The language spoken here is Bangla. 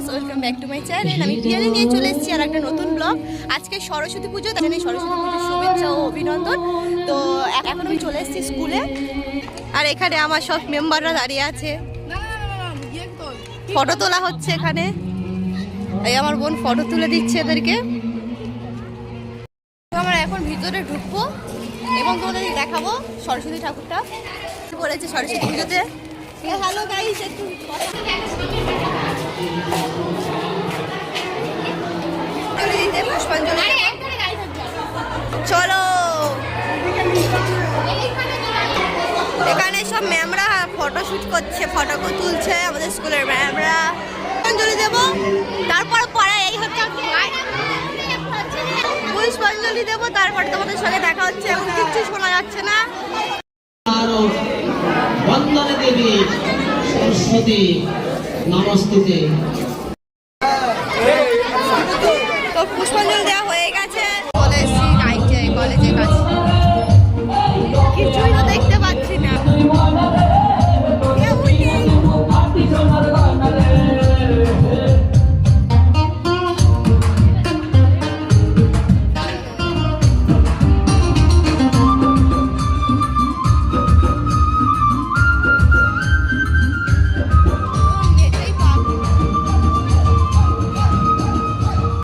Guys welcome back to my channel আমি টিয়ালি নিয়ে চলে এসেছি আর একটা নতুন ব্লগ আজকে সরস্বতী পুজো তাই সরস্বতী পুজোর শুভেচ্ছা ও অভিনন্দন। তো এখন আমি চলে এসেছি স্কুলে আর এখানে আমার সব মেম্বাররা দাঁড়িয়ে আছে। ফটো তোলা হচ্ছে এখানে। এই আমার বোন ফটো তুলে দিচ্ছে এদেরকে। আমরা এখন ভিতরে ঢুকবো এবং তোমাদের দেখাবো সরস্বতী ঠাকুরটা। বলেছে সরস্বতী পুজোতে? হ্যালো গাইস একটু সব ম্যামরা ফটোশ্যুট করছে ফটো তুলছে আমাদের স্কুলের ম্যামরা। পুষ্পাঞ্জলি দেব তারপর পরে এই হচ্ছে পুষ্পাঞ্জলি দেব তারপর তোমাদের সঙ্গে দেখা হচ্ছে এখন কিচ্ছু শোনা যাচ্ছে না। বন্দনে দেবী সরস্বতী নমস্তুতে। পুষ্পাঞ্জলি দেওয়া হয়ে গেছে।